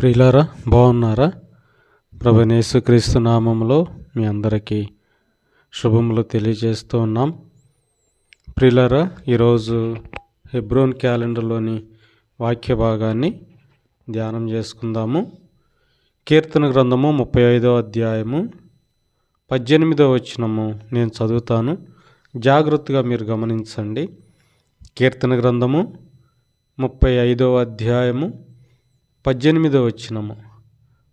ప్రియులారా బాగున్నారా? ప్రభనేసుక్రీస్తు నామంలో మీ అందరికీ శుభములు తెలియజేస్తూ ఉన్నాం. ప్రియులారా ఈరోజు హెబ్రోన్ క్యాలెండర్లోని వాక్య భాగాన్ని ధ్యానం చేసుకుందాము. కీర్తన గ్రంథము ముప్పై ఐదో అధ్యాయము పద్దెనిమిదో వచనము నేను చదువుతాను. జాగ్రత్తగా మీరు గమనించండి. కీర్తన గ్రంథము ముప్పై ఐదవ అధ్యాయము పద్దెనిమిదవ వచ్చినము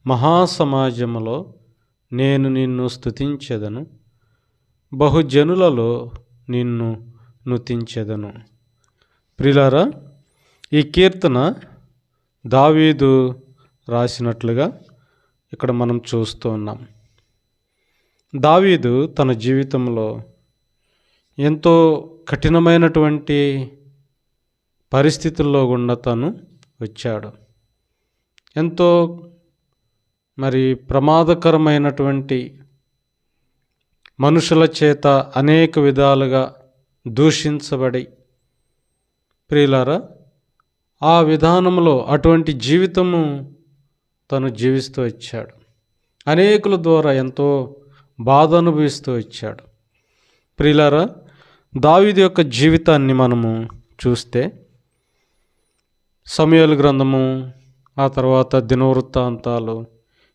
మహాసమాజములో నేను నిన్ను స్తుతించెదను. బహుజనులలో నిన్ను నుతించెదను. ప్రిలారా ఈ కీర్తన దావీదు రాసినట్లుగా ఇక్కడ మనం చూస్తూ ఉన్నాం. దావీదు తన జీవితంలో ఎంతో కఠినమైనటువంటి పరిస్థితుల్లో గుండా తను వచ్చాడు. ఎంతో మరి ప్రమాదకరమైనటువంటి మనుషుల చేత అనేక విధాలుగా దూషించబడి ప్రియులారా ఆ విధానంలో అటువంటి జీవితము తను జీవిస్తూ వచ్చాడు. అనేకుల ద్వారా ఎంతో బాధ అనుభవిస్తూ వచ్చాడు. ప్రియులారా దావీదు యొక్క జీవితాన్ని మనము చూస్తే సమయాల గ్రంథము ఆ తర్వాత దినవృత్తాంతాలు.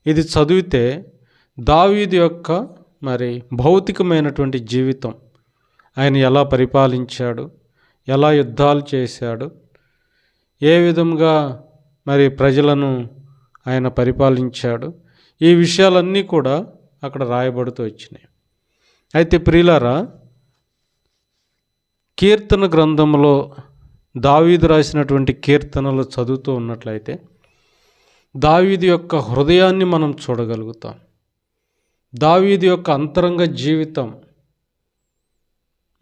ఇది చదివితే దావీదు యొక్క మరి భౌతికమైనటువంటి జీవితం. ఆయన ఎలా పరిపాలించాడు? ఎలా యుద్ధాలు చేశాడు? ఏ విధంగా మరి ప్రజలను ఆయన పరిపాలించాడు? ఈ విషయాలన్నీ కూడా అక్కడ రాయబడుతూ వచ్చినాయి. అయితే ప్రియులారా కీర్తన గ్రంథంలో దావీదు రాసినటువంటి కీర్తనలు చదువుతూ ఉన్నట్లయితే దావీది యొక్క హృదయాన్ని మనం చూడగలుగుతాం. దావీది యొక్క అంతరంగ జీవితం.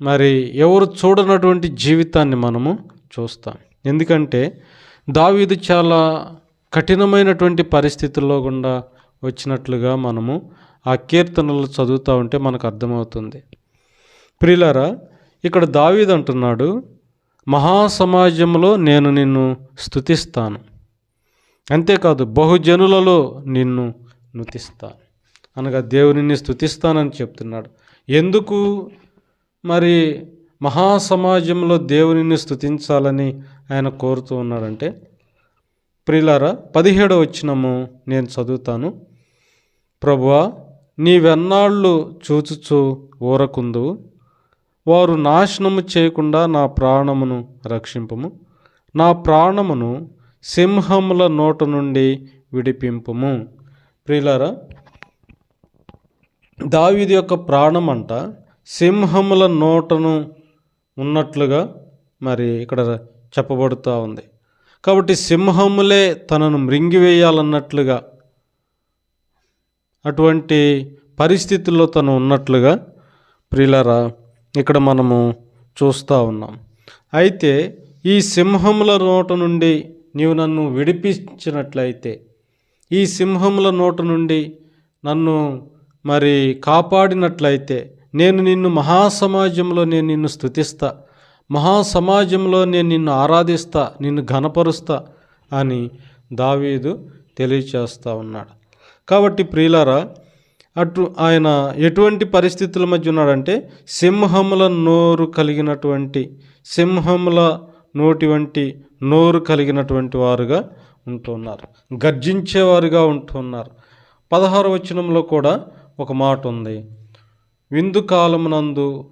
మరి ఎవరు చూడనటువంటి జీవితాన్ని మనము చూస్తాం. ఎందుకంటే దావీదు చాలా కఠినమైనటువంటి పరిస్థితుల్లో గుండా వచ్చినట్లుగా మనము ఆ కీర్తనలు చదువుతూ ఉంటే మనకు అర్థమవుతుంది. ప్రియులారా ఇక్కడ దావీద్ అంటున్నాడు మహాసమాజంలో నేను నిన్ను స్థుతిస్తాను అంతేకాదు బహుజనులలో నిన్ను నుతిస్తాను అనగా దేవుని స్థుతిస్తానని చెప్తున్నాడు. ఎందుకు? మరి మహాసమాజంలో దేవునిని స్థుతించాలని ఆయన కోరుతూ ఉన్నాడంటే ప్రిలారా పదిహేడో వచ్చినము నేను చదువుతాను. ప్రభువా నీవెన్నాళ్ళు చూచుచు ఊరకుందు వారు నాశనము చేయకుండా నా ప్రాణమును రక్షింపము? నా ప్రాణమును సింహముల నోట నుండి విడిపింపుము. ప్రియులారా దావీది యొక్క ప్రాణం అంట సింహముల నోటను ఉన్నట్లుగా మరి ఇక్కడ చెప్పబడుతూ ఉంది. కాబట్టి సింహములే తనను మృంగివేయాలన్నట్లుగా అటువంటి పరిస్థితుల్లో తను ఉన్నట్లుగా ప్రిలరా ఇక్కడ మనము చూస్తూ ఉన్నాం. అయితే ఈ సింహముల నోట నుండి నీవు నన్ను విడిపించినట్లయితే ఈ సింహముల నోట నుండి నన్ను మరి కాపాడినట్లయితే నేను నిన్ను మహాసమాజంలో నేను నిన్ను స్తుతిస్తా మహాసమాజంలో నేను నిన్ను ఆరాధిస్తా నిన్ను ఘనపరుస్తా అని దావీదు తెలియచేస్తూ ఉన్నాడు. కాబట్టి ప్రియులారా అటు ఆయన ఎటువంటి పరిస్థితుల మధ్య ఉన్నాడంటే సింహముల నోరు కలిగినటువంటి సింహముల నోటి వంటి నోరు కలిగినటువంటి వారుగా ఉంటున్నారు. గర్జించేవారుగా ఉంటున్నారు. పదహారు వచనంలో కూడా ఒక మాట ఉంది. విందు కాలమునందు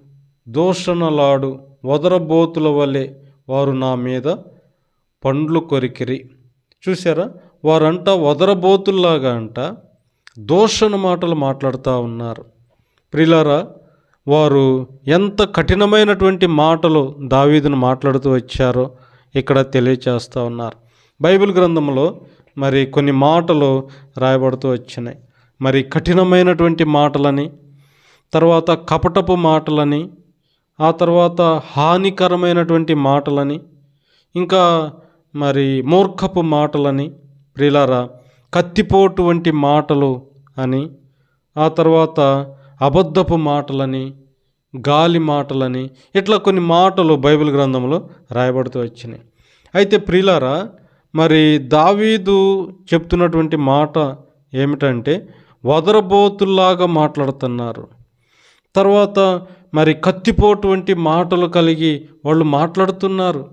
దూషణలాడు వదరబోతుల వలె వారు నా మీద పండ్లు కొరికిరి. చూసారా వారంట వదరబోతుల్లాగా అంట దూషణ మాటలు మాట్లాడుతూ ఉన్నారు. ప్రిలారా వారు ఎంత కఠినమైనటువంటి మాటలు దావీదును మాట్లాడుతూ వచ్చారో ఇక్కడ తెలియచేస్తూ ఉన్నారు. బైబిల్ గ్రంథంలో మరి కొన్ని మాటలు రాయబడుతూ వచ్చినాయి. మరి కఠినమైనటువంటి మాటలని తర్వాత కపటపు మాటలని ఆ తర్వాత హానికరమైనటువంటి మాటలని ఇంకా మరి మూర్ఖపు మాటలని ప్రిలారా కత్తిపోటు వంటి మాటలు అని ఆ తర్వాత అబద్ధపు మాటలని గాలి మాటలని ఇట్లా కొన్ని మాటలు బైబిల్ గ్రంథంలో రాయబడుతూ వచ్చినాయి. అయితే ప్రిలారా మరి దావీదు చెప్తున్నటువంటి మాట ఏమిటంటే వదరబోతుల్లాగా మాట్లాడుతున్నారు. తర్వాత మరి కత్తిపోటు వంటి మాటలు కలిగి వాళ్ళు మాట్లాడుతున్నారు.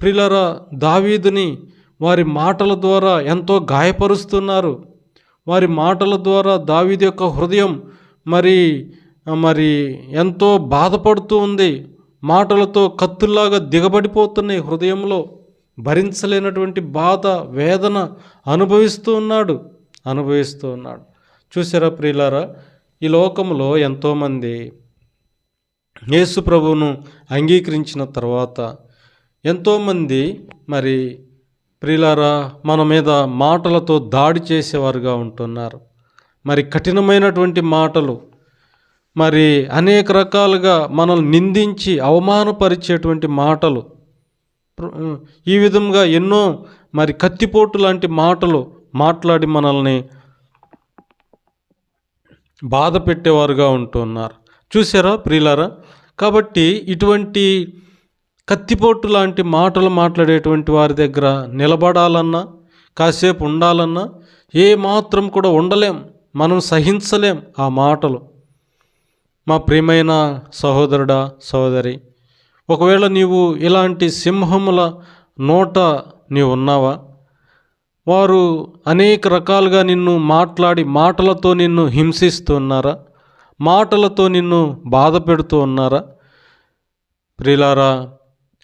ప్రిలరా దావీదుని వారి మాటల ద్వారా ఎంతో గాయపరుస్తున్నారు. వారి మాటల ద్వారా దావీదు యొక్క హృదయం మరి మరి ఎంతో బాధపడుతూ ఉంది. మాటలతో కత్తుల్లాగా దిగబడిపోతున్నాయి. హృదయంలో భరించలేనటువంటి బాధ వేదన అనుభవిస్తూ ఉన్నాడు. అనుభవిస్తూ ఉన్నాడు. చూసారా ప్రియులారా? ఈ లోకంలో ఎంతోమంది యేసు ప్రభువును అంగీకరించిన తర్వాత ఎంతోమంది మరి ప్రియులారా మన మీద మాటలతో దాడి చేసేవారుగా ఉంటున్నారు. మరి కఠినమైనటువంటి మాటలు మరి అనేక రకాలుగా మనల్ని నిందించి అవమానపరిచేటువంటి మాటలు ఈ విధంగా ఎన్నో మరి కత్తిపోటు లాంటి మాటలు మాట్లాడి మనల్ని బాధ పెట్టేవారుగా ఉంటున్నారు. చూసారా ప్రియులారా? కాబట్టి ఇటువంటి కత్తిపోటు లాంటి మాటలు మాట్లాడేటువంటి వారి దగ్గర నిలబడాలన్నా కాసేపు ఉండాలన్నా ఏ మాత్రం కూడా ఉండలేం. మనం సహించలేం ఆ మాటలు. మా ప్రియమైన సహోదరుడా సహోదరి ఒకవేళ నీవు ఇలాంటి సింహముల నోట నీవు ఉన్నావా? వారు అనేక రకాలుగా నిన్ను మాట్లాడి మాటలతో నిన్ను హింసిస్తున్నారా మాటలతో నిన్ను బాధ పెడుతూ ఉన్నారా? ప్రిలారా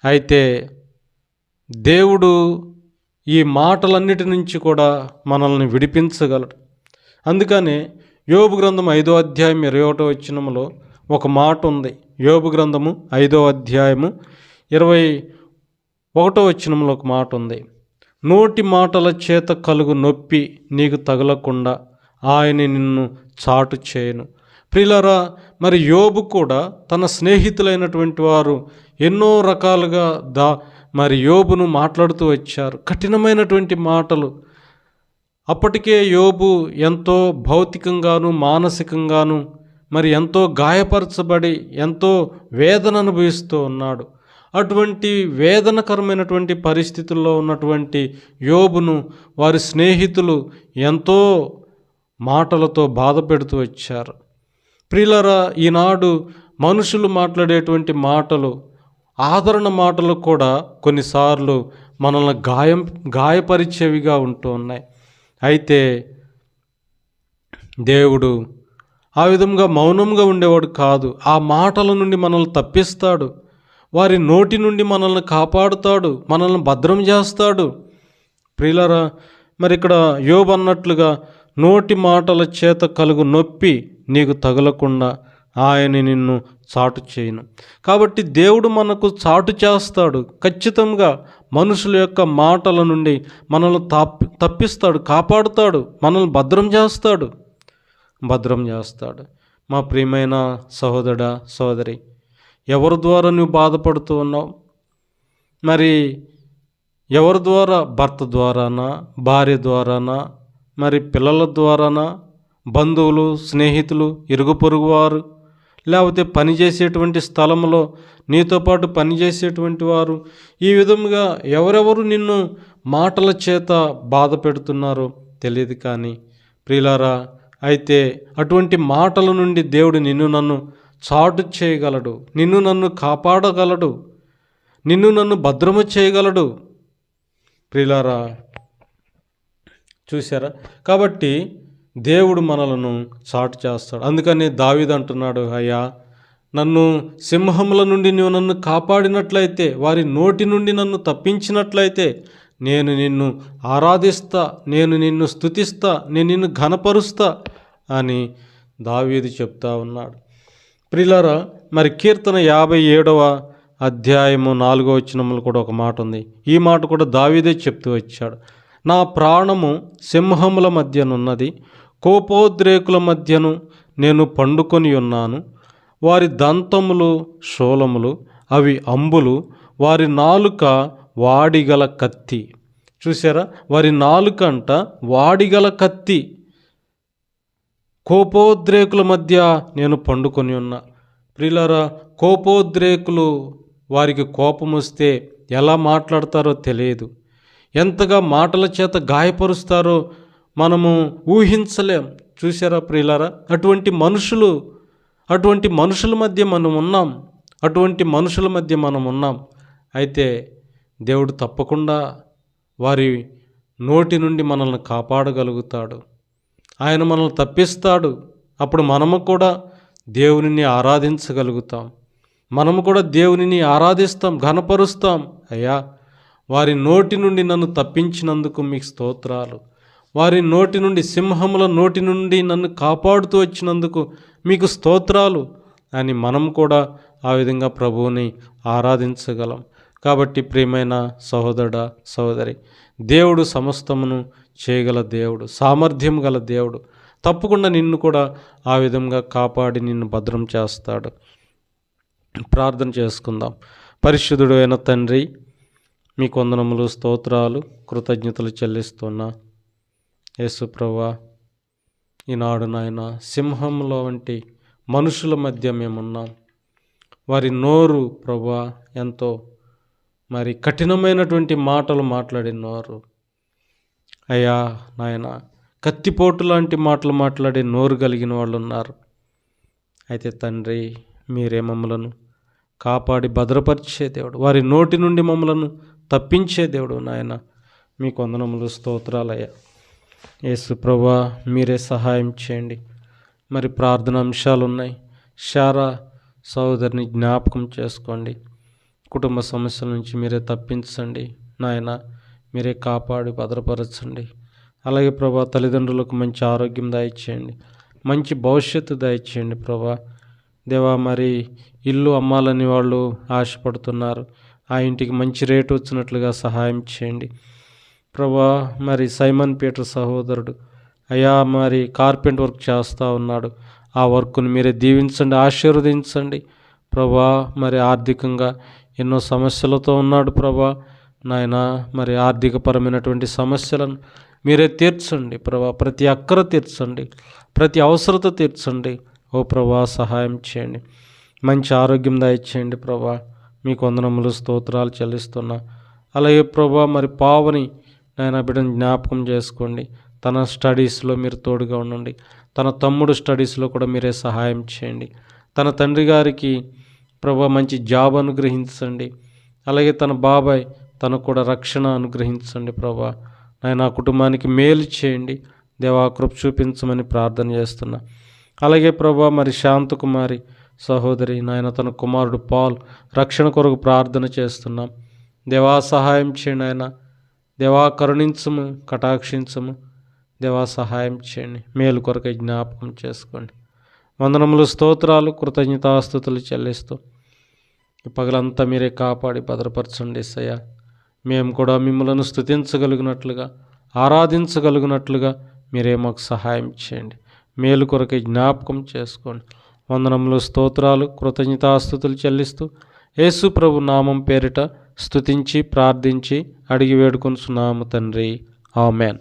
అయితే దేవుడు ఈ మాటలన్నిటి నుంచి కూడా మనల్ని విడిపించగలడు. అందుకనే యోబు గ్రంథం ఐదో అధ్యాయం ఇరవై ఒకటో వచ్చినములో ఒక మాట ఉంది. యోబు గ్రంథము ఐదో అధ్యాయము ఇరవై ఒకటో వచ్చినంలో ఒక మాట ఉంది. నోటి మాటల చేత కలుగు నొప్పి నీకు తగలకుండా ఆయన నిన్ను చాటు చేయను. ప్రిలరా మరి యోబు కూడా తన స్నేహితులైనటువంటి వారు ఎన్నో రకాలుగా దా మరి యోబును మాట్లాడుతూ వచ్చారు. కఠినమైనటువంటి మాటలు అప్పటికే యోబు ఎంతో భౌతికంగాను మానసికంగాను మరి ఎంతో గాయపరచబడి ఎంతో వేదన అనుభవిస్తూ ఉన్నాడు. అటువంటి వేదనకరమైనటువంటి పరిస్థితుల్లో ఉన్నటువంటి యోబును వారి స్నేహితులు ఎంతో మాటలతో బాధ పెడుతూ వచ్చారు. ప్రిలరా ఈనాడు మనుషులు మాట్లాడేటువంటి మాటలు ఆదరణ మాటలు కూడా కొన్నిసార్లు మనల్ని గాయం గాయపరిచేవిగా ఉంటూ ఉన్నాయి. అయితే దేవుడు ఆ విధంగా మౌనంగా ఉండేవాడు కాదు. ఆ మాటల నుండి మనల్ని తప్పిస్తాడు. వారి నోటి నుండి మనల్ని కాపాడుతాడు. మనల్ని భద్రం చేస్తాడు. ప్రియులరా మరి ఇక్కడ యోబు అన్నట్లుగా నోటి మాటల చేత కలుగు నొప్పి నీకు తగలకుండా ఆయన నిన్ను చాటు చేయను. కాబట్టి దేవుడు మనకు చాటు చేస్తాడు. ఖచ్చితంగా మనుషుల యొక్క మాటల నుండి మనల్ని తప్పి తప్పిస్తాడు కాపాడుతాడు మనల్ని భద్రం చేస్తాడు. భద్రం చేస్తాడు. మా ప్రియమైన సహోదరుడా సోదరి ఎవరి ద్వారా నువ్వు బాధపడుతూ ఉన్నావు? మరి ఎవరి ద్వారా? భర్త ద్వారానా? భార్య ద్వారానా? మరి పిల్లల ద్వారానా? బంధువులు స్నేహితులు ఇరుగు పొరుగు వారు? లేకపోతే పనిచేసేటువంటి స్థలంలో నీతో పాటు పనిచేసేటువంటి వారు ఈ విధముగా ఎవరెవరు నిన్ను మాటల చేత బాధ పెడుతున్నారో తెలియదు కానీ ప్రియులారా అయితే అటువంటి మాటల నుండి దేవుడు నిన్ను నన్ను చాటు చేయగలడు నిన్ను నన్ను కాపాడగలడు నిన్ను నన్ను భద్రము చేయగలడు. ప్రియులారా చూసారా కాబట్టి దేవుడు మనలను సాటు చేస్తాడు. అందుకని దావీదు అంటున్నాడు అయ్యా నన్ను సింహముల నుండి నువ్వు నన్ను కాపాడినట్లయితే వారి నోటి నుండి నన్ను తప్పించినట్లయితే నేను నిన్ను ఆరాధిస్తా నేను నిన్ను స్థుతిస్తా నేను నిన్ను ఘనపరుస్తా అని దావీదు చెప్తా ఉన్నాడు. ప్రిలరా మరి కీర్తన యాభై ఏడవ అధ్యాయము నాలుగో వచనములు కూడా ఒక మాట ఉంది. ఈ మాట కూడా దావీదే చెప్తూ వచ్చాడు. నా ప్రాణము సింహముల మధ్యనున్నది. కోపోద్రేకుల మధ్యను నేను పండుకొని ఉన్నాను. వారి దంతములు శూలములు అవి అంబులు వారి నాలుక వాడిగల కత్తి. చూసారా వారి నాలుక అంట వాడిగల కత్తి. కోపోద్రేకుల మధ్య నేను పండుకొని ఉన్నా. ప్రిలరా కోపోద్రేకులు వారికి కోపం వస్తే ఎలా మాట్లాడతారో తెలియదు. ఎంతగా మాటల చేత గాయపరుస్తారో మనము ఊహించలేం. చూసారా ప్రియులారా? అటువంటి మనుషులు అటువంటి మనుషుల మధ్య మనం ఉన్నాం. అటువంటి మనుషుల మధ్య మనం ఉన్నాం. అయితే దేవుడు తప్పకుండా వారి నోటి నుండి మనల్ని కాపాడగలుగుతాడు. ఆయన మనల్ని తప్పిస్తాడు. అప్పుడు మనము కూడా దేవునిని ఆరాధించగలుగుతాం. మనము కూడా దేవునిని ఆరాధిస్తాం ఘనపరుస్తాం. అయ్యా వారి నోటి నుండి నన్ను తప్పించినందుకు మీకు స్తోత్రాలు. వారి నోటి నుండి సింహముల నోటి నుండి నన్ను కాపాడుతూ వచ్చినందుకు మీకు స్తోత్రాలు. అని మనం కూడా ఆ విధంగా ప్రభువుని ఆరాధించగలం. కాబట్టి ప్రియమైన సహోదరుడ సహోదరి దేవుడు సమస్తమును చేయగల దేవుడు సామర్థ్యం గల దేవుడు తప్పకుండా నిన్ను కూడా ఆ విధంగా కాపాడి నిన్ను భద్రం చేస్తాడు. ప్రార్థన చేసుకుందాం. పరిశుద్ధుడు అయిన తండ్రి మీ కొందనములు స్తోత్రాలు కృతజ్ఞతలు చెల్లిస్తున్నా. యేసుప్రవ్వా ఈనాడు నాయన సింహంలో వంటి మనుషుల మధ్య మేమున్నాం. వారి నోరు ప్రభా ఎంతో మరి కఠినమైనటువంటి మాటలు మాట్లాడినోరు. అయ్యా నాయన కత్తిపోటు లాంటి మాటలు మాట్లాడే నోరు కలిగిన వాళ్ళు ఉన్నారు అయితే తండ్రి మీరే మమ్మలను కాపాడి భద్రపరిచే దేవుడు. వారి నోటి నుండి మమ్మలను తప్పించే దేవుడు నాయన. మీ కొందనములు స్తోత్రాలయ్యా. యేసు ప్రభా మీరే సహాయం చేయండి. మరి ప్రార్థన అంశాలు ఉన్నాయి శారా సహోదరిని జ్ఞాపకం చేసుకోండి. కుటుంబ సమస్యల నుంచి మీరే తప్పించండి. నాయన మీరే కాపాడి భద్రపరచండి. అలాగే ప్రభా తల్లిదండ్రులకు మంచి ఆరోగ్యం దయచేయండి. మంచి భవిష్యత్తు దయచేయండి ప్రభా. దేవా మరి ఇల్లు అమ్మాలని వాళ్ళు ఆశపడుతున్నారు. ఆ ఇంటికి మంచి రేటు వచ్చినట్లుగా సహాయం చేయండి. ప్రభా మరి సైమన్ పీటర్ సహోదరుడు అయ్యా మరి కార్పెంట్ వర్క్ చేస్తూ ఉన్నాడు. ఆ వర్క్ను మీరే దీవించండి ఆశీర్వదించండి. ప్రభా మరి ఆర్థికంగా ఎన్నో సమస్యలతో ఉన్నాడు ప్రభా. నాయన మరి ఆర్థికపరమైనటువంటి సమస్యలను మీరే తీర్చండి ప్రభా. ప్రతి అక్కర తీర్చండి ప్రతి అవసరత తీర్చండి. ఓ ప్రభా సహాయం చేయండి. మంచి ఆరోగ్యం దయచేయండి ప్రభా. మీకు వందనములు స్తోత్రాలు చెల్లిస్తున్నా. అలాగే ప్రభా మరి పావని ఆయన బిడ్డను జ్ఞాపకం చేసుకోండి. తన స్టడీస్లో మీరు తోడుగా ఉండండి. తన తమ్ముడు స్టడీస్లో కూడా మీరే సహాయం చేయండి. తన తండ్రి గారికి ప్రభా మంచి జాబ్ అనుగ్రహించండి. అలాగే తన బాబాయ్ తనకు కూడా రక్షణ అనుగ్రహించండి ప్రభా. ఆయన ఆ కుటుంబానికి మేలు చేయండి. దేవా కృప చూపించమని ప్రార్థన చేస్తున్నా. అలాగే ప్రభా మరి శాంతకుమారి సహోదరి నాయన తన కుమారుడు పాల్ రక్షణ కొరకు ప్రార్థన చేస్తున్నాం. దేవా సహాయం చేయండి ఆయన దేవా కరుణించము కటాక్షించము. దేవా సహాయం చేయండి. మేలు కొరకై జ్ఞాపకం చేసుకోండి. వందనములు స్తోత్రాలు కృతజ్ఞతాస్థుతులు చెల్లిస్తూ ఈ పగలంతా మీరే కాపాడి భద్రపరచండి సయ్యా మేము కూడా మిమ్మలను స్థుతించగలిగినట్లుగా ఆరాధించగలిగినట్లుగా మీరే మాకు సహాయం చేయండి. మేలు కొరకై జ్ఞాపకం చేసుకోండి. వందనములు స్తోత్రాలు కృతజ్ఞతాస్థుతులు చెల్లిస్తూ యేసు ప్రభు నామం పేరిట స్తుతించి ప్రార్థించి అడిగి వేడుకొనుచున్నాము తండ్రి. ఆమెన్.